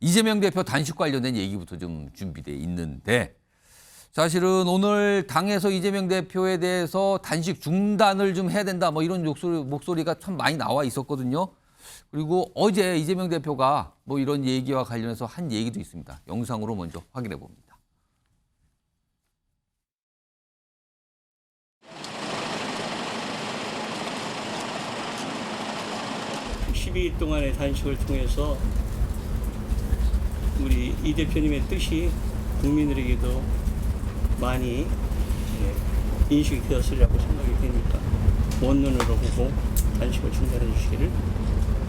이재명 대표 단식 관련된 얘기부터 좀 준비돼 있는데 사실은 오늘 당에서 이재명 대표에 대해서 단식 중단을 좀 해야 된다 뭐 이런 목소리, 목소리가 참 많이 나와 있었거든요. 그리고 어제 이재명 대표가 뭐 이런 얘기와 관련해서 한 얘기도 있습니다. 영상으로 먼저 확인해 봅니다. 12일 동안의 단식을 통해서 우리 이 대표님의 뜻이 국민들에게도 많이 예, 인식이 되었으리라고 생각이 되니까 원론으로 보고 단식을 중단해 주시기를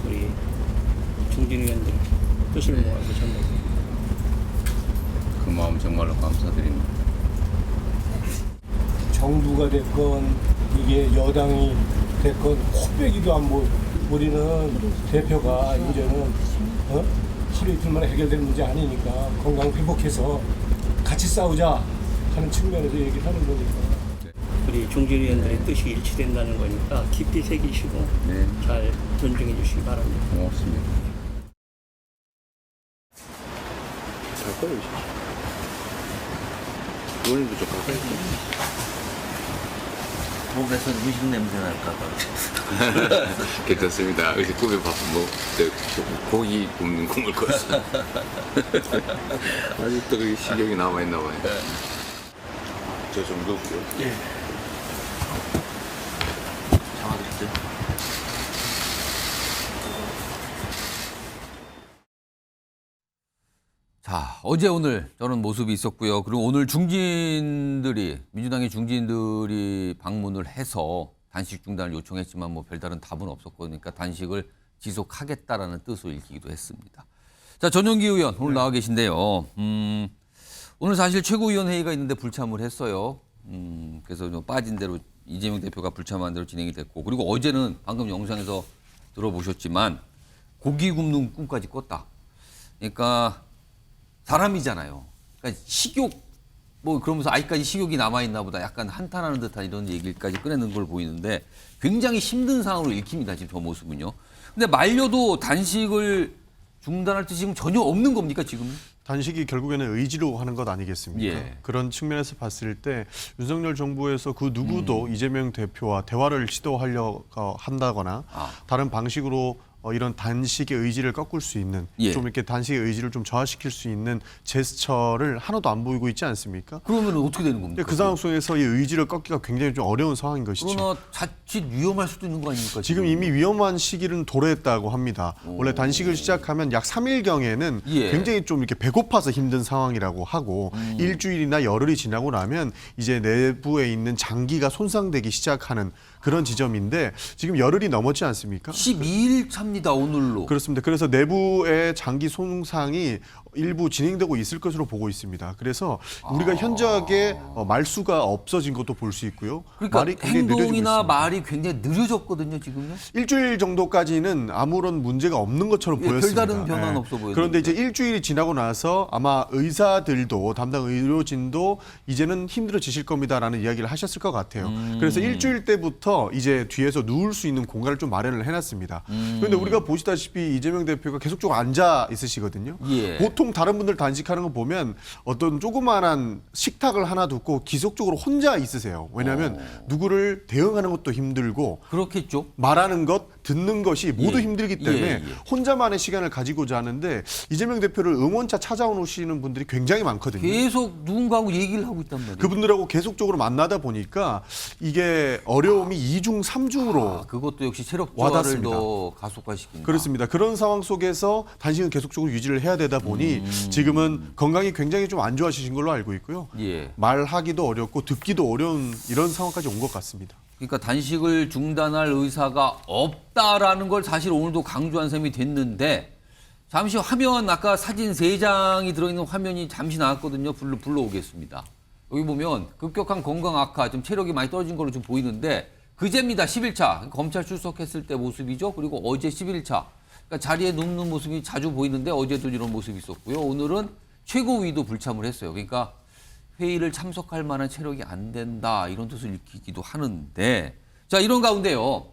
우리 중진위원들 뜻을 모아서 전달드립니다. 그 마음 정말로 감사드립니다. 정부가 됐건 이게 여당이 됐건 코빼기도 안 보. 우리는 대표가 이제는 어? 하루 이틀 만에 해결될 문제 아니니까 건강 회복해서 같이 싸우자 하는 측면에서 얘기를 하는 거니까. 우리 중진위원들의 뜻이 일치된다는 거니까 깊이 새기시고 네, 잘 존중해 주시기 바랍니다. 고맙습니다. 가까이 오시. 의원님도 좀 가까이 목에서 음식 냄새 날까봐. 괜찮습니다. 어제 꿈에 봤어. 뭐, 저, 고기 굽는 꿈을 꿨어요. 아직도 그 시력이 남아있나 봐요. 저 정도고요. 잡아주시죠. 자, 어제 오늘 저런 모습이 있었고요. 그리고 오늘 중진들이 민주당의 중진들이 방문을 해서 단식 중단을 요청했지만 뭐 별다른 답은 없었거든요. 그러니까 단식을 지속하겠다라는 뜻을 읽히기도 했습니다. 자, 전용기 의원 오늘 나와 계신데요. 음, 오늘 사실 최고위원회의가 있는데 불참을 했어요. 음, 그래서 좀 빠진 대로 이재명 대표가 불참한 대로 진행이 됐고 그리고 어제는 방금 영상에서 들어보셨지만 고기 굽는 꿈까지 꿨다. 그러니까 사람이잖아요. 그러니까 식욕 뭐 그러면서 아직까지 식욕이 남아 있나 보다 약간 한탄하는 듯한 이런 얘기까지 꺼내는 걸 보이는데 굉장히 힘든 상황으로 읽힙니다 지금 저 모습은요. 근데 말려도 단식을 중단할 뜻이 지금 전혀 없는 겁니까 지금? 단식이 결국에는 의지로 하는 것 아니겠습니까? 예. 그런 측면에서 봤을 때 윤석열 정부에서 그 누구도 음. 이재명 대표와 대화를 시도하려 한다거나 아. 다른 방식으로 어, 이런 단식의 의지를 꺾을 수 있는 예. 좀 이렇게 단식의 의지를 좀 저하시킬 수 있는 제스처를 하나도 안 보이고 있지 않습니까? 그러면 어떻게 되는 겁니까? 그 상황 속에서 이 의지를 꺾기가 굉장히 좀 어려운 상황인 것이죠. 그러나 자칫 위험할 수도 있는 거 아닙니까? 지금 이미 위험한 시기는 도래했다고 합니다. 원래 단식을 시작하면 약 3일경에는 예. 굉장히 좀 이렇게 배고파서 힘든 상황이라고 하고 음. 일주일이나 열흘이 지나고 나면 이제 내부에 있는 장기가 손상되기 시작하는 그런 지점인데 지금 열흘이 넘었지 않습니까? 12일 차입니다 오늘로. 그렇습니다. 그래서 내부의 장기 손상이 일부 진행되고 있을 것으로 보고 있습니다. 그래서 우리가 현저하게 어, 말수가 없어진 것도 볼 수 있고요. 그러니까 굉장히 느려지고 행동이나 있습니다. 말이 굉장히 느려졌거든요 지금요. 일주일 정도까지는 아무런 문제가 없는 것처럼 예, 보였습니다. 별다른 변화는 없어 보였는데. 그런데 이제 일주일이 지나고 나서 아마 의사들도 담당 의료진도 이제는 힘들어지실 겁니다라는 이야기를 하셨을 것 같아요. 음. 그래서 일주일 때부터 이제 뒤에서 누울 수 있는 공간을 좀 마련을 해놨습니다. 음. 그런데 우리가 보시다시피 이재명 대표가 계속적으로 앉아 있으시거든요. 예. 보통 다른 분들 단식하는 거 보면 어떤 조그마한 식탁을 하나 두고 기속적으로 혼자 있으세요. 왜냐하면 어. 누구를 대응하는 것도 힘들고 그렇겠죠. 말하는 것, 듣는 것이 모두 예. 힘들기 때문에 예, 예. 혼자만의 시간을 가지고자 하는데 이재명 대표를 응원차 찾아오시는 분들이 굉장히 많거든요. 계속 누군가하고 얘기를 하고 있단 말이에요. 그분들하고 계속적으로 만나다 보니까 이게 어려움이 이중삼중으로 아, 그것도 역시 체력 와닿습니다. 저하를 더 가속화시킨다. 그렇습니다. 그런 상황 속에서 단식은 계속적으로 유지를 해야 되다 보니 음. 지금은 건강이 굉장히 좀 안 좋아지신 걸로 알고 있고요. 예. 말하기도 어렵고 듣기도 어려운 이런 상황까지 온 것 같습니다. 그러니까 단식을 중단할 의사가 없다라는 걸 사실 오늘도 강조한 셈이 됐는데 잠시 화면 아까 사진 세 장이 들어있는 화면이 잠시 나왔거든요. 불러 불러오겠습니다. 여기 보면 급격한 건강 악화, 좀 체력이 많이 떨어진 걸로 좀 보이는데 그제입니다. 11차 검찰 출석했을 때 모습이죠. 그리고 어제 11차 그러니까 자리에 눕는 모습이 자주 보이는데 어제도 이런 모습이 있었고요. 오늘은 최고위도 불참을 했어요. 그러니까 회의를 참석할 만한 체력이 안 된다 이런 뜻을 읽히기도 하는데 자 이런 가운데요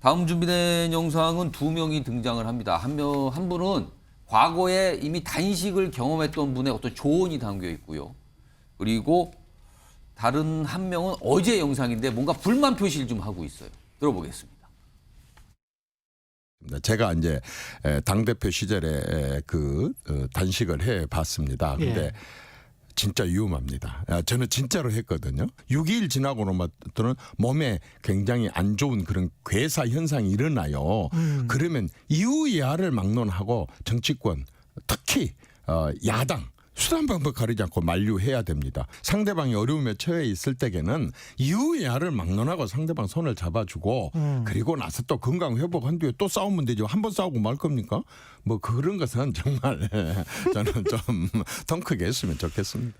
다음 준비된 영상은 두 명이 등장을 합니다 한 명 한 분은 과거에 이미 단식을 경험했던 분의 어떤 조언이 담겨 있고요. 그리고 다른 한 명은 어제 영상인데 뭔가 불만 표시를 좀 하고 있어요. 들어보겠습니다. 제가 이제 당 대표 시절에 에, 그 어, 단식을 해 봤습니다. 근데 진짜 위험합니다. 아, 저는 진짜로 했거든요. 6일 지나고 나면은 몸에 굉장히 안 좋은 그런 괴사 현상이 일어나요. 그러면 이유야를 막론하고 정치권 특히 어, 야당 수단 방법 가리지 않고 만류해야 됩니다. 상대방이 어려움에 처해 있을 때에는 이유야를 막론하고 상대방 손을 잡아주고 그리고 나서 또 건강 회복한 뒤에 또 싸우면 되죠. 한 번 싸우고 말 겁니까? 뭐 그런 것은 정말 저는 좀통 크게 했으면 좋겠습니다.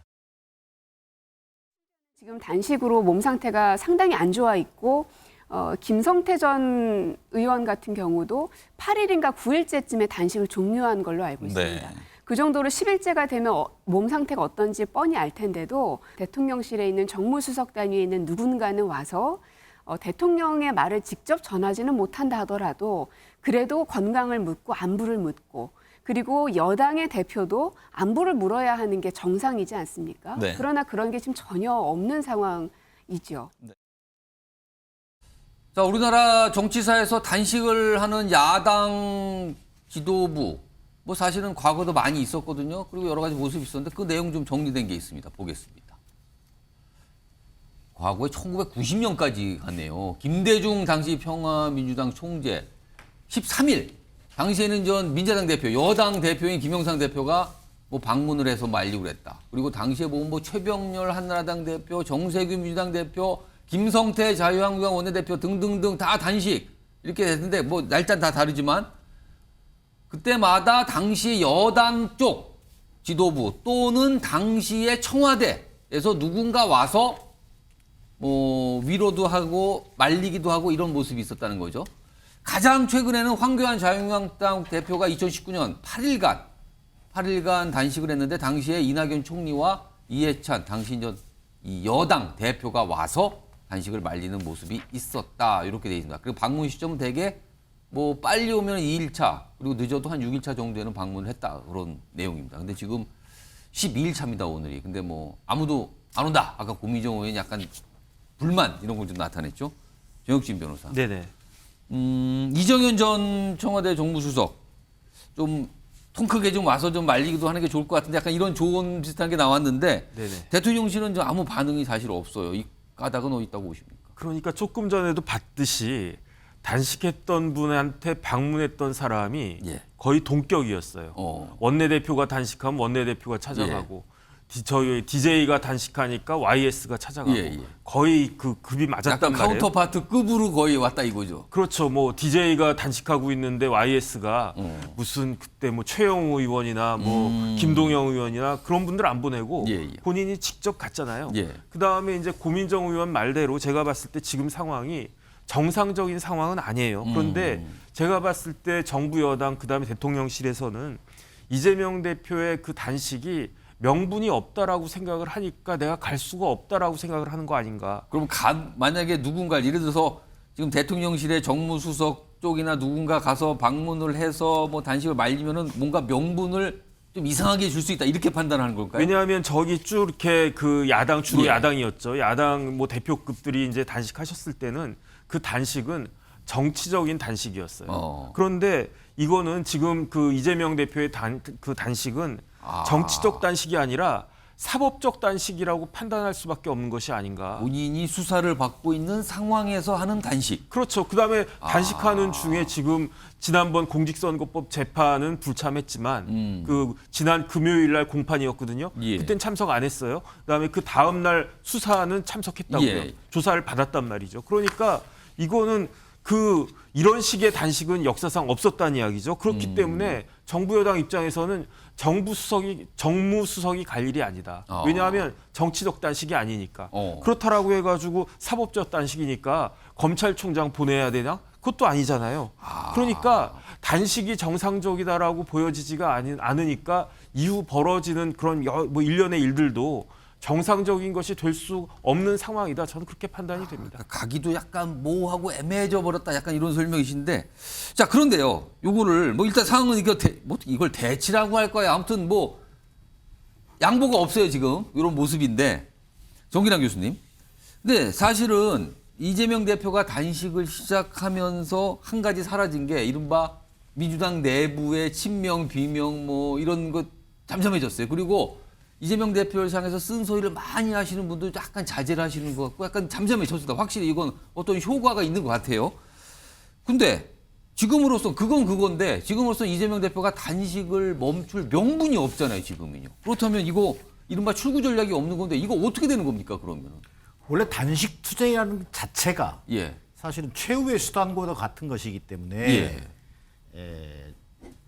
지금 단식으로 몸 상태가 상당히 안 좋아 있고 어, 김성태 전 의원 같은 경우도 8일인가 9일째쯤에 단식을 종료한 걸로 알고 있습니다. 그 정도로 10일째가 되면 어, 몸 상태가 어떤지 뻔히 알 텐데도 대통령실에 있는 정무수석 단위에 있는 누군가는 와서 어, 대통령의 말을 직접 전하지는 못한다 하더라도 그래도 건강을 묻고 안부를 묻고 그리고 여당의 대표도 안부를 물어야 하는 게 정상이지 않습니까? 네. 그러나 그런 게 지금 전혀 없는 상황이죠. 자, 우리나라 정치사에서 단식을 하는 야당 지도부 뭐 사실은 과거도 많이 있었거든요. 그리고 여러 가지 모습이 있었는데 그 내용 좀 정리된 게 있습니다. 보겠습니다. 과거에 1990년까지 갔네요. 김대중 당시 평화민주당 총재 13일 당시에는 전 민자당 대표, 여당 대표인 김영삼 대표가 뭐 방문을 해서 말리고 그랬다. 그리고 당시에 보면 뭐 최병렬 한나라당 대표, 정세균 민주당 대표, 김성태 자유한국당 원내대표 등등등 다 단식 이렇게 됐는데 뭐 날짜는 다 다르지만 그때마다 당시 여당 쪽 지도부 또는 당시의 청와대에서 누군가 와서 뭐 위로도 하고 말리기도 하고 이런 모습이 있었다는 거죠. 가장 최근에는 황교안 자유한국당 대표가 2019년 8일간 8일간 단식을 했는데 당시에 이낙연 총리와 이해찬 당시 여당 대표가 와서 단식을 말리는 모습이 있었다 이렇게 돼 있습니다. 그리고 방문 시점은 대개 뭐 빨리 오면 2일차 그리고 늦어도 한 6일차 정도에는 방문을 했다 그런 내용입니다. 근데 지금 12일차입니다 오늘이. 근데 뭐 아무도 안 온다. 아까 고미정 의원이 약간 불만 이런 걸 좀 나타냈죠. 정혁진 변호사. 네네. 음, 이정현 전 청와대 정무수석 좀 통 크게 좀 와서 좀 말리기도 하는 게 좋을 것 같은데 약간 이런 조언 비슷한 게 나왔는데 네네. 대통령실은 좀 아무 반응이 사실 없어요. 이 까닭은 어디 있다고 보십니까? 그러니까 조금 전에도 봤듯이 단식했던 분한테 방문했던 사람이 예. 거의 동격이었어요. 어. 원내대표가 단식하면 원내대표가 찾아가고 디, 저희 DJ가 단식하니까 YS가 찾아가고 예, 예. 거의 그 급이 맞았단 약간 말이에요. 카운터파트 급으로 거의 왔다 이거죠. 그렇죠. 뭐 DJ가 단식하고 있는데 YS가 어. 무슨 그때 뭐 최영우 의원이나 뭐 음. 김동영 의원이나 그런 분들 안 보내고 예, 예. 본인이 직접 갔잖아요. 예. 그 다음에 이제 고민정 의원 말대로 제가 봤을 때 지금 상황이 정상적인 상황은 아니에요. 그런데 음. 제가 봤을 때 정부 여당 그다음에 대통령실에서는 이재명 대표의 그 단식이 명분이 없다라고 생각을 하니까 내가 갈 수가 없다라고 생각을 하는 거 아닌가. 그럼 가, 만약에 누군가 예를 들어서 지금 대통령실의 정무수석 쪽이나 누군가 가서 방문을 해서 뭐 단식을 말리면은 뭔가 명분을 좀 이상하게 줄 수 있다 이렇게 판단하는 걸까요? 왜냐하면 저기 쭉 이렇게 그 야당 주로 예. 야당이었죠. 야당 뭐 대표급들이 이제 단식하셨을 때는 그 단식은 정치적인 단식이었어요. 어. 그런데 이거는 지금 그 이재명 대표의 단, 그 단식은 아. 정치적 단식이 아니라 사법적 단식이라고 판단할 수밖에 없는 것이 아닌가. 본인이 수사를 받고 있는 상황에서 하는 단식. 그렇죠. 그다음에 아. 단식하는 중에 지금 지난번 공직선거법 재판은 불참했지만 음. 그 지난 금요일 날 공판이었거든요. 예. 그땐 참석 안 했어요. 그다음에 그 다음 날 수사는 참석했다고요. 예. 조사를 받았단 말이죠. 그러니까 이거는 그 이런 식의 단식은 역사상 없었다는 이야기죠. 음. 그렇기 때문에 정부 여당 입장에서는 정부 수석이 정무 수석이 갈 일이 아니다. 아. 왜냐하면 정치적 단식이 아니니까. 어. 그렇다라고 해가지고 사법적 단식이니까 검찰총장 보내야 되나? 그것도 아니잖아요. 그러니까 단식이 정상적이다라고 보여지지가 않, 않으니까 이후 벌어지는 그런 여, 뭐 일련의 일들도 정상적인 것이 될 수 없는 상황이다. 저는 그렇게 판단이 됩니다. 그러니까 가기도 약간 모호하고 애매해져 버렸다. 약간 이런 설명이신데. 자, 그런데요. 요거를 뭐 일단 상황은 이거 대, 뭐 이걸 대치라고 할 거야. 아무튼 뭐 양보가 없어요, 지금. 이런 모습인데. 정기랑 교수님. 근데 사실은 이재명 대표가 단식을 시작하면서 한 가지 사라진 게 이른바 민주당 내부의 친명, 비명 뭐 이런 것 잠잠해졌어요. 그리고 이재명 대표를 향해서 쓴소리를 많이 하시는 분도 약간 자제를 하시는 것 같고 약간 잠잠해졌습니다. 확실히 이건 어떤 효과가 있는 것 같아요. 근데 지금으로서 그건 그건데 지금으로서 이재명 대표가 단식을 멈출 명분이 없잖아요, 지금은요. 그렇다면 이거 이른바 출구 전략이 없는 건데 이거 어떻게 되는 겁니까, 그러면은? 원래 단식 투쟁이라는 것 자체가 예. 사실은 최후의 수단과도 같은 것이기 때문에 예. 에,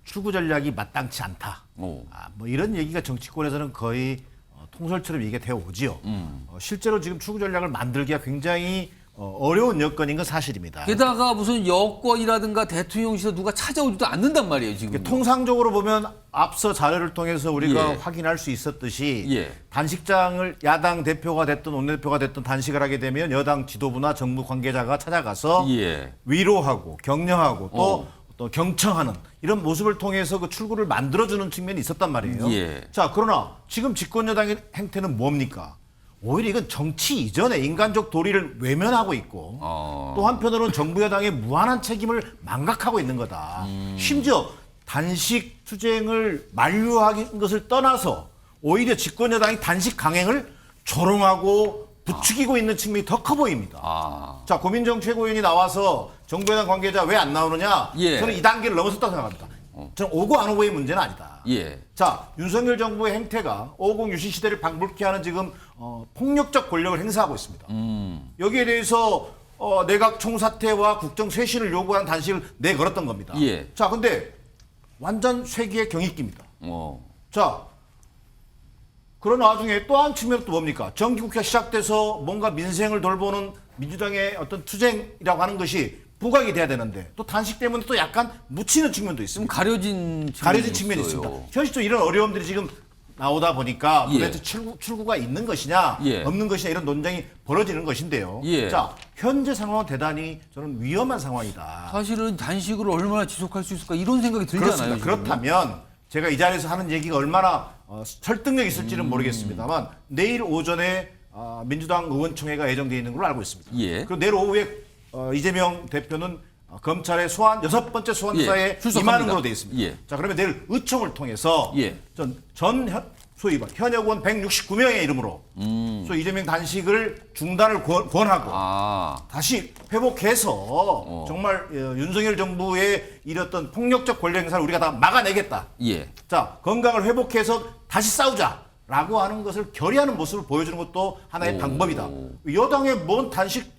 출구 전략이 마땅치 않다. 오. 아, 뭐 이런 얘기가 정치권에서는 거의 어, 통설처럼 얘기가 되어 오지요. 음. 어, 실제로 지금 출구 전략을 만들기가 굉장히 어, 어려운 여건인 건 사실입니다. 게다가 무슨 여권이라든가 대통령실에서 누가 찾아오지도 않는단 말이에요, 지금. 통상적으로 보면 앞서 자료를 통해서 우리가 예. 확인할 수 있었듯이 예. 단식장을 야당 대표가 됐든 원내대표가 됐든 단식을 하게 되면 여당 지도부나 정부 관계자가 찾아가서 예. 위로하고 격려하고 또 어. 또 경청하는 이런 모습을 통해서 그 출구를 만들어주는 측면이 있었단 말이에요. 예. 자 그러나 지금 집권 여당의 행태는 뭡니까? 오히려 이건 정치 이전의 인간적 도리를 외면하고 있고 어. 또 한편으로는 정부 여당의 무한한 책임을 망각하고 있는 거다. 음. 심지어 단식 투쟁을 만류하는 것을 떠나서 오히려 집권 여당이 단식 강행을 조롱하고 부추기고 있는 측면이 더 커 보입니다. 아. 자 고민정 최고위원이 나와서 정부 여당 관계자 왜 안 나오느냐? 예. 어. 저는 이 단계를 넘어섰다고 생각합니다. 저는 오고 안 오고의 문제는 아니다. 예. 자 윤석열 정부의 행태가 550 유신 시대를 방불케 하는 지금 어, 폭력적 권력을 행사하고 있습니다. 음. 여기에 대해서 어, 내각 총사퇴와 국정 쇄신을 요구하는 단식을 내걸었던 겁니다. 예. 자 근데 완전 쇄기의 경익기입니다. 어. 자, 그런 와중에 또한 측면은 또 뭡니까? 정기국회가 시작돼서 뭔가 민생을 돌보는 민주당의 어떤 투쟁이라고 하는 것이 부각이 돼야 되는데 또 단식 때문에 또 약간 묻히는 측면도 좀 있습니다. 가려진 가려진 측면이 있어요. 있습니다. 현실적으로 이런 어려움들이 지금 나오다 보니까 예. 도대체 출구, 출구가 있는 것이냐 예. 없는 것이냐 이런 논쟁이 벌어지는 것인데요. 예. 자, 현재 상황은 대단히 저는 위험한 상황이다. 사실은 단식을 얼마나 지속할 수 있을까 이런 생각이 들잖아요. 그렇다면 제가 이 자리에서 하는 얘기가 얼마나 어, 설득력 있을지는 음. 모르겠습니다만 내일 오전에 어, 민주당 의원총회가 예정되어 있는 걸로 알고 있습니다. 예. 그리고 내일 오후에 어, 이재명 대표는 어, 검찰의 소환 여섯 번째 소환 예, 출석합니다. 임하는 걸로 되어 있습니다. 예. 자 그러면 내일 의총을 통해서 예. 전, 전 현, 소위 말 현역 의원 169명의 이름으로 소위 이재명 단식을 중단을 권, 권하고 음. 아. 다시 회복해서 정말 어, 윤석열 정부의 이랬던 폭력적 권력 행사를 우리가 다 막아내겠다. 예. 자 건강을 회복해서 다시 싸우자 라고 하는 것을 결의하는 모습을 보여주는 것도 하나의 오. 방법이다. 여당의 뭔 단식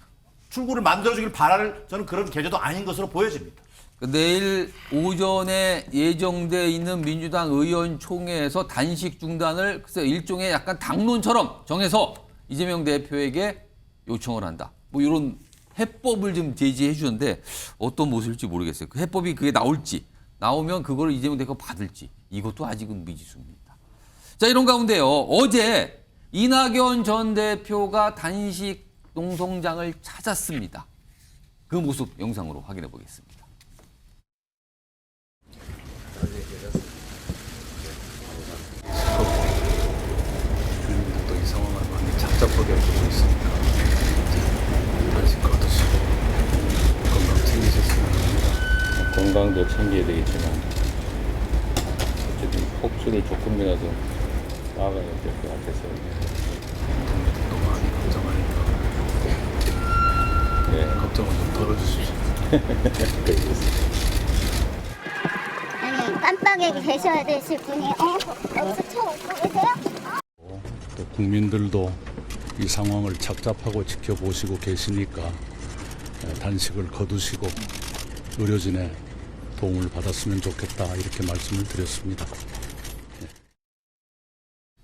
출구를 만들어주길 바랄 저는 그런 계제도 아닌 것으로 보여집니다. 그 내일 오전에 예정돼 있는 민주당 의원총회에서 단식 중단을 글쎄 일종의 약간 당론처럼 정해서 이재명 대표에게 요청을 한다. 뭐 이런 해법을 좀 제시해 주는데 어떤 모습일지 모르겠어요. 그 해법이 그게 나올지 나오면 그걸 이재명 대표가 받을지 이것도 아직은 미지수입니다. 자 이런 가운데요 어제 이낙연 전 대표가 단식 농성장을 찾았습니다. 그 모습 영상으로 확인해 보겠습니다. 주민들도 이 상황을 착잡하게 보고 있으니까 단식 거두시고 건강 챙기셨으면 합니다. 건강도 챙겨야 되겠지만 어쨌든 폭수를 조금이라도 막아야 될 것 같아서 동료들도 많이 걱정하니까 네. 걱정을 좀 덜어주십시오. 아니 깜빡에 계셔야 되실 분이 어? 쳐 웃고 계세요? 또 국민들도 이 상황을 착잡하고 지켜보시고 계시니까 에, 단식을 거두시고 의료진의 도움을 받았으면 좋겠다 이렇게 말씀을 드렸습니다.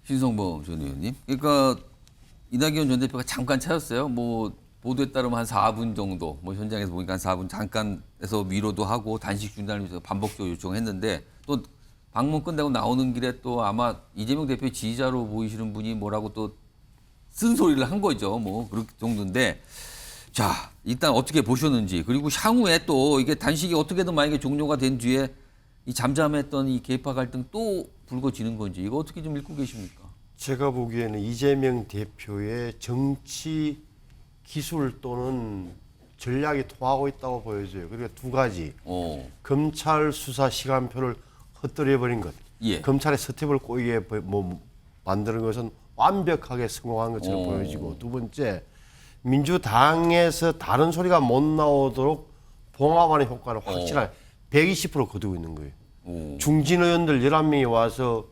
신성범 전 의원님. 그러니까 이낙연 전 대표가 잠깐 찾았어요. 뭐 보도에 따르면 한 4분 정도, 뭐 현장에서 보니까 한 4분 잠깐에서 위로도 하고 단식 중단을 반복적으로 요청했는데 또 방문 끝나고 나오는 길에 또 아마 이재명 대표의 지지자로 보이시는 분이 뭐라고 또 쓴소리를 한 거죠. 뭐 그렇게 정도인데 자 일단 어떻게 보셨는지 그리고 향후에 또 이게 단식이 어떻게든 만약에 종료가 된 뒤에 이 잠잠했던 이 계파 갈등 또 불거지는 건지 이거 어떻게 좀 읽고 계십니까? 제가 보기에는 이재명 대표의 정치 기술 또는 전략이 통하고 있다고 보여져요. 그러니까 두 가지. 어. 검찰 수사 시간표를 헛돌려 버린 것. 예. 검찰의 스텝을 꼬이게 보- 뭐 만드는 것은 완벽하게 성공한 것처럼 어. 보여지고 두 번째 민주당에서 다른 소리가 못 나오도록 봉합하는 효과를 확실하게 120% 거두고 있는 거예요. 오. 중진 의원들 11명이 와서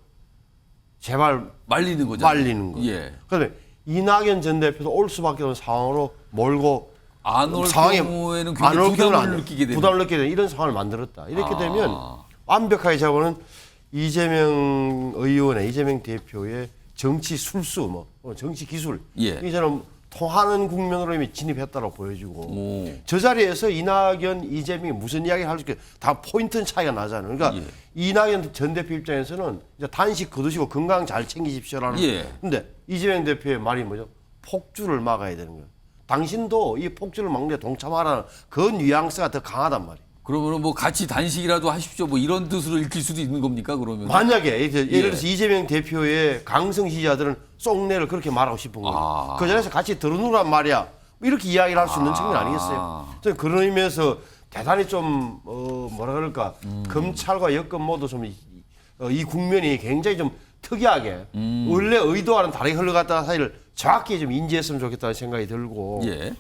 제발 말리는 거잖아요. 말리는 거. 예. 그다음에 이낙연 전 대표도 올 수밖에 없는 상황으로 몰고 안올 상황에 경우에는 안 굉장히 부담을 안. 느끼게 되는 부담을 느끼게 되는 이런 상황을 만들었다. 이렇게 아. 되면 완벽하게 잡아는 이재명 의원의 이재명 대표의 정치 술수 뭐 어, 정치 기술 예. 이처럼 통하는 국면으로 이미 진입했다고 보여지고 오. 저 자리에서 이낙연, 이재명이 무슨 이야기를 할수 있게 다 포인트 차이가 나잖아요. 그러니까 예. 이낙연 전 대표 입장에서는 이제 단식 거두시고 건강 잘 챙기십시오라는. 예. 근데 이재명 대표의 말이 뭐죠? 폭주를 막아야 되는 거예요. 당신도 이 폭주를 막는 데 동참하라는 그 뉘앙스가 더 강하단 말이에요. 그러면은 뭐 같이 단식이라도 하십시오. 뭐 이런 뜻으로 읽힐 수도 있는 겁니까? 그러면 만약에 예를 예. 들어서 이재명 대표의 강성 지지자들은 쏙내를 그렇게 말하고 싶은 거예요. 아. 그 자리에서 같이 들어누란 말이야. 뭐 이렇게 이야기를 할 수 있는 아. 측면 아니겠어요? 저는 그런 의미에서 대단히 좀 어, 뭐라 그럴까 음. 검찰과 여권 모두 좀 이, 어, 이 국면이 굉장히 좀 특이하게 음. 원래 의도와는 다르게 흘러갔다는 사실을 정확히 좀 인지했으면 좋겠다는 생각이 들고 예.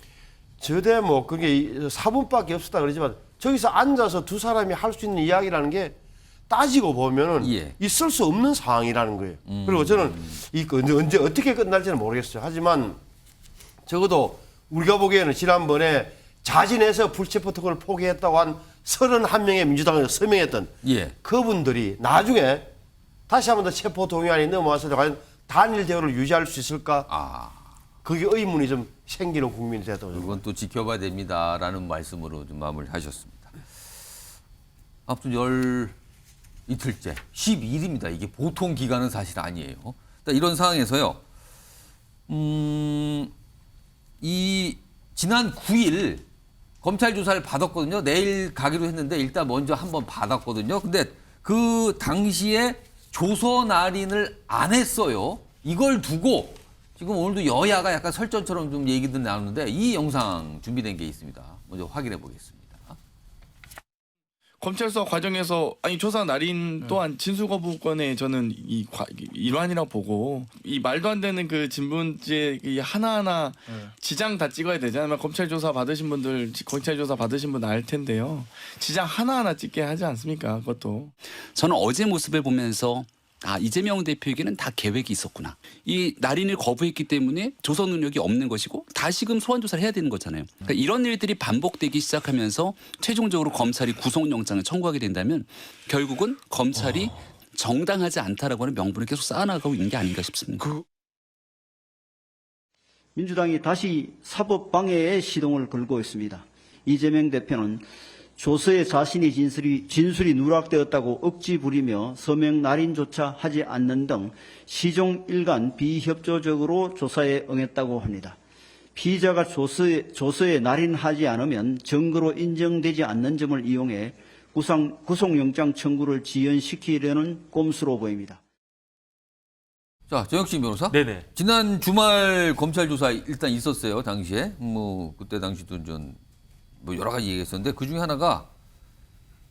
저 대목 그게 이 4분밖에 없었다 그러지만 저기서 앉아서 두 사람이 할 수 있는 이야기라는 게 따지고 보면은 예. 음. 있을 수 없는 상황이라는 거예요. 그리고 저는 이 언제, 언제 어떻게 끝날지는 모르겠어요. 하지만 적어도 우리가 보기에는 지난번에 자진해서 불체포 특권을 포기했다고 한 31명의 민주당에서 서명했던 예. 그분들이 나중에 다시 한 번 더 체포 동의안이 넘어와서 과연 단일 대우를 유지할 수 있을까? 아. 그게 의문이 좀 생기는 국민이 저는 이건 또 지켜봐야 됩니다라는 말씀으로 좀 마무리하셨습니다. 아무튼 열 이틀째 12일입니다. 이게 보통 기간은 사실 아니에요. 일단 이런 상황에서요. 음, 이 지난 9일 검찰 조사를 받았거든요. 내일 가기로 했는데 일단 먼저 한번 받았거든요. 근데 그 당시에 조서 날인을 안 했어요. 이걸 두고 지금 오늘도 여야가 약간 설전처럼 좀 얘기들 나누는데 이 영상 준비된 게 있습니다. 먼저 확인해 보겠습니다. 검찰 수사 과정에서 아니 조사 날인 또한 진술 거부권의 저는 이 과- 일환이라고 보고 이 말도 안 되는 그 진분제 이 하나하나 지장 다 찍어야 되잖아요. 검찰 조사 받으신 분들 검찰 조사 받으신 분 알 텐데요. 지장 하나하나 찍게 하지 않습니까? 그것도 저는 어제 모습을 보면서 아 이재명 대표에게는 다 계획이 있었구나. 이 날인을 거부했기 때문에 조선 능력이 없는 것이고 다시금 소환 조사를 해야 되는 거잖아요. 그러니까 이런 일들이 반복되기 시작하면서 최종적으로 검찰이 구속영장을 청구하게 된다면 결국은 검찰이 정당하지 않다라고 하는 명분을 계속 쌓아나가고 있는 게 아닌가 싶습니다. 민주당이 다시 사법 방해의 시동을 걸고 있습니다. 이재명 대표는 조서에 자신의 진술이, 진술이 누락되었다고 억지 부리며 서명 날인조차 하지 않는 등 시종 일간 비협조적으로 조사에 응했다고 합니다. 피의자가 조서에, 조서에 날인하지 않으면 증거로 인정되지 않는 점을 이용해 구상, 구속영장 청구를 지연시키려는 꼼수로 보입니다. 자, 정혁신 변호사. 네네. 지난 주말 검찰 조사 일단 있었어요. 당시에 뭐 그때 당시도 좀 뭐 여러 가지 얘기했었는데 그 중에 하나가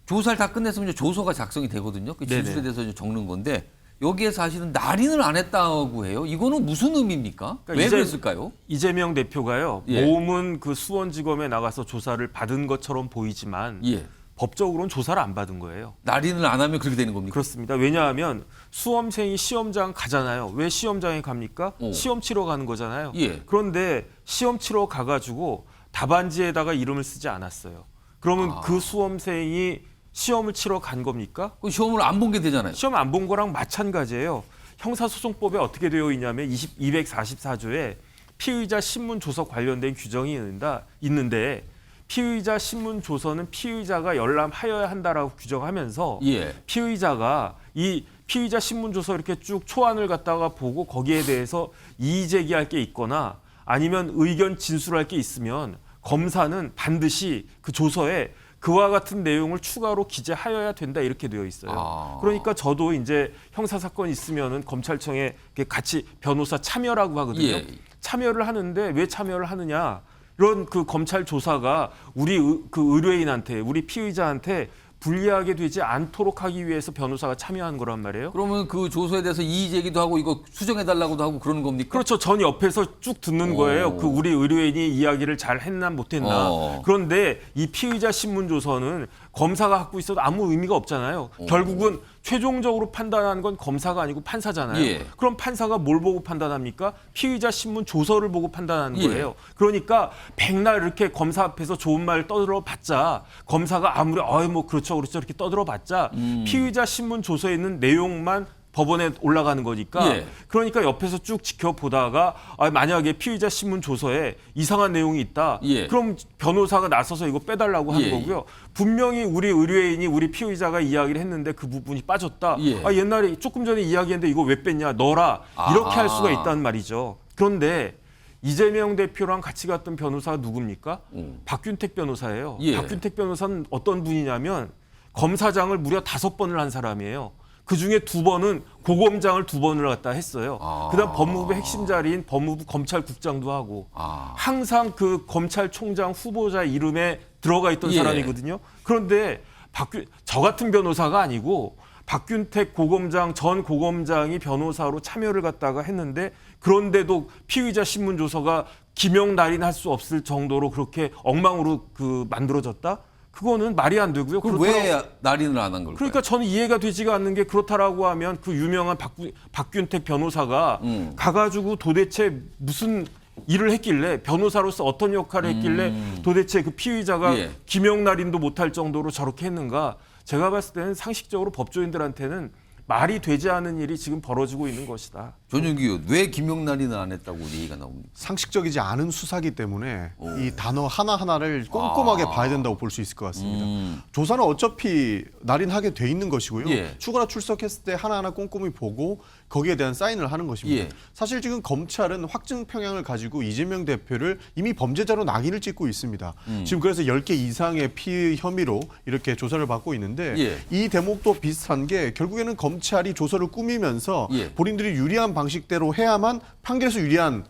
조사를 다 끝냈으면 이제 조서가 작성이 되거든요. 그 진술에 네네. 대해서 이제 적는 건데 여기에 사실은 날인을 안 했다고 해요. 이거는 무슨 의미입니까? 그러니까 왜 이제- 그랬을까요? 이재명 대표가요. 예. 몸은 그 수원지검에 나가서 조사를 받은 것처럼 보이지만 예. 법적으로는 조사를 안 받은 거예요. 날인을 안 하면 그렇게 되는 겁니까? 그렇습니다. 왜냐하면 수험생이 시험장 가잖아요. 왜 시험장에 갑니까? 오. 시험 치러 가는 거잖아요. 예. 그런데 시험 치러 가가지고 답안지에다가 이름을 쓰지 않았어요. 그러면 아. 그 수험생이 시험을 치러 간 겁니까? 그 시험을 안 본 게 되잖아요. 시험 안 본 거랑 마찬가지예요. 형사소송법에 어떻게 되어 있냐면 20, 244조에 피의자 신문 조서 관련된 규정이 있는다, 있는데 피의자 신문 조서는 피의자가 열람하여야 한다라고 규정하면서 예. 피의자가 이 피의자 신문 조서 이렇게 쭉 초안을 갖다가 보고 거기에 대해서 이의 제기할 게 있거나 아니면 의견 진술할 게 있으면 검사는 반드시 그 조서에 그와 같은 내용을 추가로 기재하여야 된다 이렇게 되어 있어요. 아. 그러니까 저도 이제 형사 사건 있으면은 검찰청에 같이 변호사 참여라고 하거든요. 예. 참여를 하는데 왜 참여를 하느냐? 이런 그 검찰 조사가 우리 의, 그 의뢰인한테 우리 피의자한테 불리하게 되지 않도록 하기 위해서 변호사가 참여한 거란 말이에요. 그러면 그 조서에 대해서 이의 제기도 하고 이거 수정해 달라고도 하고 그러는 겁니까? 그렇죠. 전 옆에서 쭉 듣는 오. 거예요. 그 우리 의뢰인이 이야기를 잘 했나 못했나. 어. 그런데 이 피의자 신문 조서는 검사가 갖고 있어도 아무 의미가 없잖아요. 결국은 최종적으로 판단하는 건 검사가 아니고 판사잖아요. 예. 그럼 판사가 뭘 보고 판단합니까? 피의자 신문 조서를 보고 판단하는 예. 거예요. 그러니까 백날 이렇게 검사 앞에서 좋은 말 떠들어 봤자 검사가 아무리 어이 뭐 그렇죠 그렇죠 이렇게 떠들어 봤자 음. 피의자 신문 조서에 있는 내용만 법원에 올라가는 거니까 예. 그러니까 옆에서 쭉 지켜보다가 아, 만약에 피의자 신문 조서에 이상한 내용이 있다. 예. 그럼 변호사가 나서서 이거 빼달라고 하는 예. 거고요. 분명히 우리 의뢰인이 우리 피의자가 이야기를 했는데 그 부분이 빠졌다. 예. 아, 옛날에 조금 전에 이야기했는데 이거 왜 뺐냐? 넣어라. 이렇게 아. 할 수가 있단 말이죠. 그런데 이재명 대표랑 같이 갔던 변호사가 누굽니까? 박균택 변호사예요. 예. 박균택 변호사는 어떤 분이냐면 검사장을 무려 다섯 번을 한 사람이에요. 그 중에 두 번은 고검장을 두 번을 갖다 했어요. 아. 그다음 법무부 핵심 자리인 법무부 검찰국장도 하고 아. 항상 그 검찰총장 후보자 이름에 들어가 있던 예. 사람이거든요. 그런데 박균 저 같은 변호사가 아니고 박균택 고검장 전 고검장이 변호사로 참여를 갖다가 했는데 그런데도 피의자 신문 조서가 기명 날인할 수 없을 정도로 그렇게 엉망으로 그 만들어졌다? 그거는 말이 안 되고요. 그럼 왜 날인을 안 한 걸까요? 그러니까 저는 이해가 되지가 않는 게 그렇다라고 하면 그 유명한 박, 박균택 변호사가 음. 가가지고 도대체 무슨 일을 했길래 변호사로서 어떤 역할을 했길래 음. 도대체 그 피의자가 예. 김영날인도 못할 정도로 저렇게 했는가 제가 봤을 때는 상식적으로 법조인들한테는 말이 되지 않은 일이 지금 벌어지고 있는 것이다. 의원 왜 김영날이는 안 했다고 얘기가 나옵니까? 상식적이지 않은 수사기 때문에 이 단어 하나하나를 꼼꼼하게 아. 봐야 된다고 볼 수 있을 것 같습니다. 음. 조사는 어차피 날인하게 돼 있는 것이고요. 예. 추가로 출석했을 때 하나하나 꼼꼼히 보고 거기에 대한 사인을 하는 것입니다. 예. 사실 지금 검찰은 확증 평양을 가지고 이재명 대표를 이미 범죄자로 낙인을 찍고 있습니다. 음. 지금 그래서 10개 이상의 피의 혐의로 이렇게 조사를 받고 있는데 예. 이 대목도 비슷한 게 결국에는 검찰이 조서를 꾸미면서 예. 본인들이 유리한 방 식대로 해야만 판결에서 유리한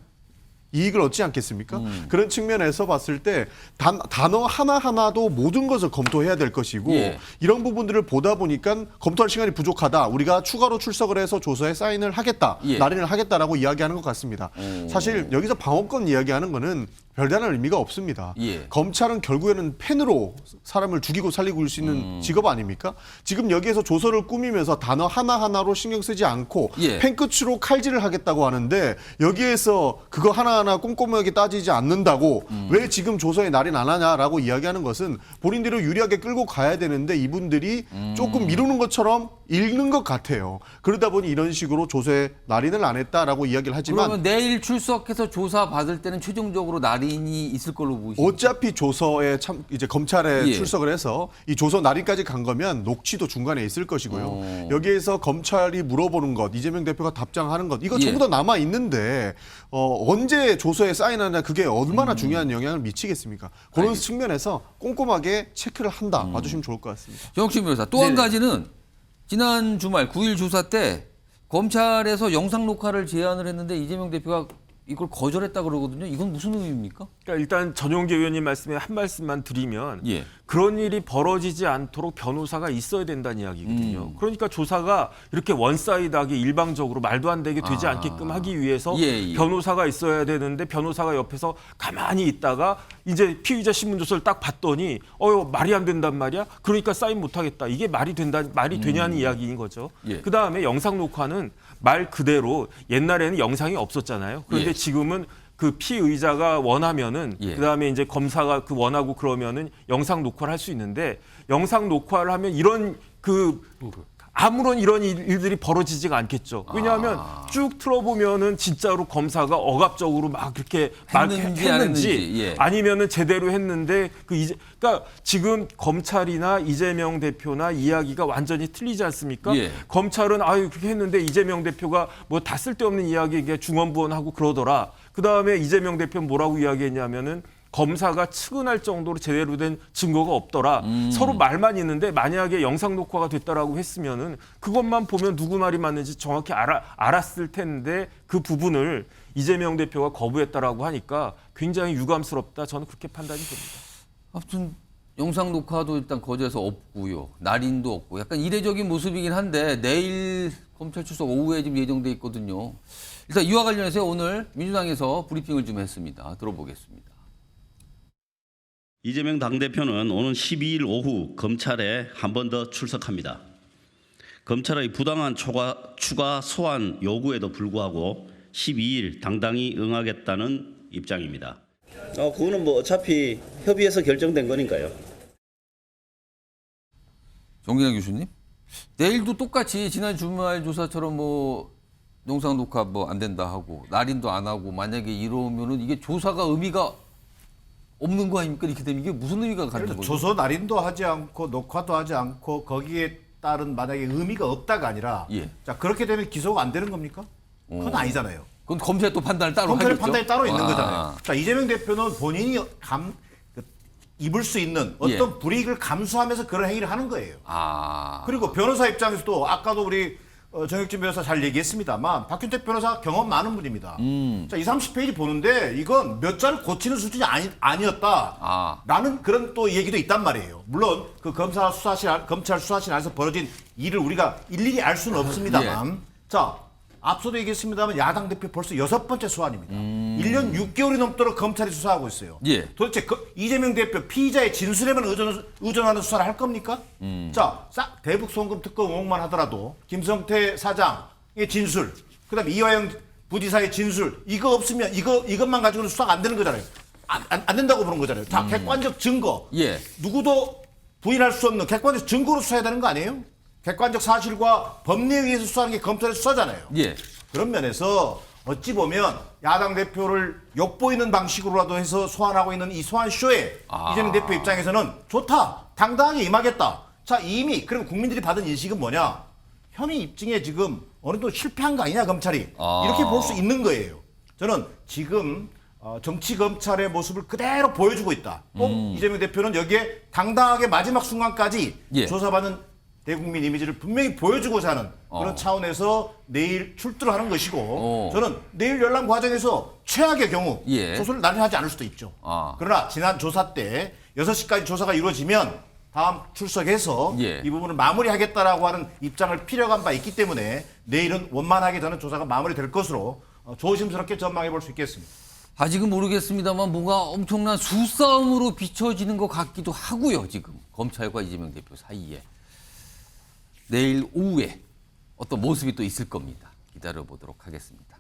이익을 얻지 않겠습니까? 음. 그런 측면에서 봤을 때 단, 단어 하나하나도 모든 것을 검토해야 될 것이고 예. 이런 부분들을 보다 보니까 검토할 시간이 부족하다. 우리가 추가로 출석을 해서 조서에 사인을 하겠다. 예. 날인을 하겠다라고 이야기하는 것 같습니다. 오. 사실 여기서 방어권 이야기하는 거는 별다른 의미가 없습니다. 예. 검찰은 결국에는 펜으로 사람을 죽이고 살리고 수 있는 음. 직업 아닙니까? 지금 여기에서 조서를 꾸미면서 단어 하나하나로 신경 쓰지 않고 예. 펜 끝으로 칼질을 하겠다고 하는데 여기에서 그거 하나하나 꼼꼼하게 따지지 않는다고 음. 왜 지금 조서에 날인 안 하냐라고 이야기하는 것은 본인들을 유리하게 끌고 가야 되는데 이분들이 음. 조금 미루는 것처럼 읽는 것 같아요. 그러다 보니 이런 식으로 조서에 날인을 안 했다라고 이야기를 하지만 그러면 내일 출석해서 조사 받을 때는 최종적으로 날인이 있을 걸로 보이십니까? 어차피 조서에 참 이제 검찰에 예. 출석을 해서 이 조서 날인까지 간 거면 녹취도 중간에 있을 것이고요. 어. 여기에서 검찰이 물어보는 것, 이재명 대표가 답장하는 것, 이거 예. 전부 다 남아 있는데 어, 언제 조서에 사인하냐 그게 음. 얼마나 중요한 영향을 미치겠습니까? 그런 측면에서 꼼꼼하게 체크를 한다 음. 봐주시면 좋을 것 같습니다. 정옥신 변호사 또한 네네. 가지는 지난 주말 9일 조사 때 검찰에서 영상 녹화를 제안을 했는데 이재명 대표가 이걸 거절했다 그러거든요. 이건 무슨 의미입니까? 그러니까 일단 전용기 의원님 말씀에 한 말씀만 드리면 예. 그런 일이 벌어지지 않도록 변호사가 있어야 된다는 이야기거든요. 음. 그러니까 조사가 이렇게 원사이드하게 일방적으로 말도 안 되게 되지 아. 않게끔 하기 위해서 예, 예. 변호사가 있어야 되는데 변호사가 옆에서 가만히 있다가 이제 피의자 신문 조서를 딱 봤더니 어유 말이 안 된단 말이야. 그러니까 사인 못 하겠다. 이게 말이 된다 말이 되냐는 이야기인 거죠. 음. 예. 그다음에 영상 녹화는 말 그대로 옛날에는 영상이 없었잖아요. 그런데 예. 지금은 그 피의자가 원하면은 예. 그다음에 이제 검사가 그 원하고 그러면은 영상 녹화를 할 수 있는데 영상 녹화를 하면 이런 그 아무런 이런 일- 일들이 벌어지지가 않겠죠. 왜냐하면 아. 쭉 틀어보면은 진짜로 검사가 억압적으로 막 그렇게 말- 했는지 안 했는지, 예. 아니면은 제대로 했는데 그 이제 그러니까 지금 검찰이나 이재명 대표나 이야기가 완전히 틀리지 않습니까? 예. 검찰은 아유 그렇게 했는데 이재명 대표가 뭐 다 쓸데없는 이야기 이게 중언부언하고 그러더라. 그 다음에 이재명 대표는 뭐라고 이야기했냐면은 검사가 측은할 정도로 제대로 된 증거가 없더라. 서로 말만 있는데 만약에 영상 녹화가 됐다라고 했으면은 그것만 보면 누구 말이 맞는지 정확히 알아, 알았을 텐데 그 부분을 이재명 대표가 거부했다라고 하니까 굉장히 유감스럽다. 저는 그렇게 판단이 됩니다. 아무튼 영상 녹화도 일단 거제에서 없고요. 날인도 없고 약간 이례적인 모습이긴 한데 내일 검찰 출석 오후에 지금 예정돼 있거든요. 일단 이와 관련해서 오늘 민주당에서 브리핑을 좀 했습니다. 들어보겠습니다. 이재명 당대표는 오는 12일 오후 검찰에 한 번 더 출석합니다. 검찰의 부당한 추가, 추가 소환 요구에도 불구하고 12일 당당히 응하겠다는 입장입니다. 어, 그거는 뭐 어차피 협의해서 결정된 거니까요. 정진환 교수님, 내일도 똑같이 지난 주말 조사처럼 뭐 영상 녹화 뭐 안 된다 하고 날인도 안 하고 만약에 이러면은 이게 조사가 의미가 없는 거 아닙니까? 이렇게 되면 이게 무슨 의미가 가는 거죠? 조서 날인도 하지 않고 녹화도 하지 않고 거기에 따른 만약에 의미가 없다가 아니라 예. 자 그렇게 되면 기소가 안 되는 겁니까? 그건 어. 아니잖아요. 그건 검찰 또 판단을 따로 검찰의 하겠죠? 판단이 따로 있는 아. 거잖아요. 자 이재명 대표는 본인이 감 그, 입을 수 있는 어떤 예. 불이익을 감수하면서 그런 행위를 하는 거예요. 아. 그리고 변호사 입장에서도 아까도 우리 어, 정혁진 변호사 잘 얘기했습니다만 박균택 변호사 경험 많은 분입니다. 음. 자, 2, 30페이지 보는데 이건 몇 자를 고치는 수준이 아니, 아니었다. 아. 라는 그런 또 얘기도 있단 말이에요. 물론 그 검사 수사실, 안- 검찰 수사실 안에서 벌어진 일을 우리가 일일이 알 수는 없습니다만. 예. 자, 앞서도 얘기했습니다만 야당 대표 벌써 여섯 번째 소환입니다. 음. 1년 6개월이 넘도록 검찰이 수사하고 있어요. 예. 도대체 그 이재명 대표 피의자의 진술에만 의존, 의존하는 수사를 할 겁니까? 음. 자, 싹 대북 송금 특검 의혹만 하더라도 김성태 사장의 진술, 그다음에 이화영 부지사의 진술 이거 없으면 이거 이것만 가지고는 수사가 안 되는 거잖아요. 안, 안, 안 된다고 보는 거잖아요. 다 객관적 증거. 예. 누구도 부인할 수 없는 객관적 증거로 수사해야 되는 거 아니에요? 객관적 사실과 법리에 의해서 수사하는 게 검찰의 수사잖아요. 예. 그런 면에서 어찌 보면 야당 대표를 욕보이는 방식으로라도 해서 소환하고 있는 이 소환 쇼에 아. 이재명 대표 입장에서는 좋다, 당당하게 임하겠다. 자 이미 그리고 국민들이 받은 인식은 뭐냐? 혐의 입증에 지금 어느 정도 실패한 거 아니냐 검찰이 아. 이렇게 볼 수 있는 거예요. 저는 지금 어, 정치 검찰의 모습을 그대로 보여주고 있다. 꼭 음. 이재명 대표는 여기에 당당하게 마지막 순간까지 예. 조사받은 대국민 이미지를 분명히 보여주고자 하는 그런 어. 차원에서 내일 출두를 하는 것이고 어. 저는 내일 열람 과정에서 최악의 경우 예. 소설을 날인하지 않을 수도 있죠. 아. 그러나 지난 조사 때 6시까지 조사가 이루어지면 다음 출석해서 예. 이 부분을 마무리하겠다라고 하는 입장을 피력한 바 있기 때문에 내일은 원만하게 저는 조사가 마무리될 것으로 어, 조심스럽게 전망해 볼 수 있겠습니다. 아직은 모르겠습니다만 뭔가 엄청난 수싸움으로 비춰지는 것 같기도 하고요. 지금 검찰과 이재명 대표 사이에 내일 오후에 어떤 모습이 또 있을 겁니다. 기다려 보도록 하겠습니다.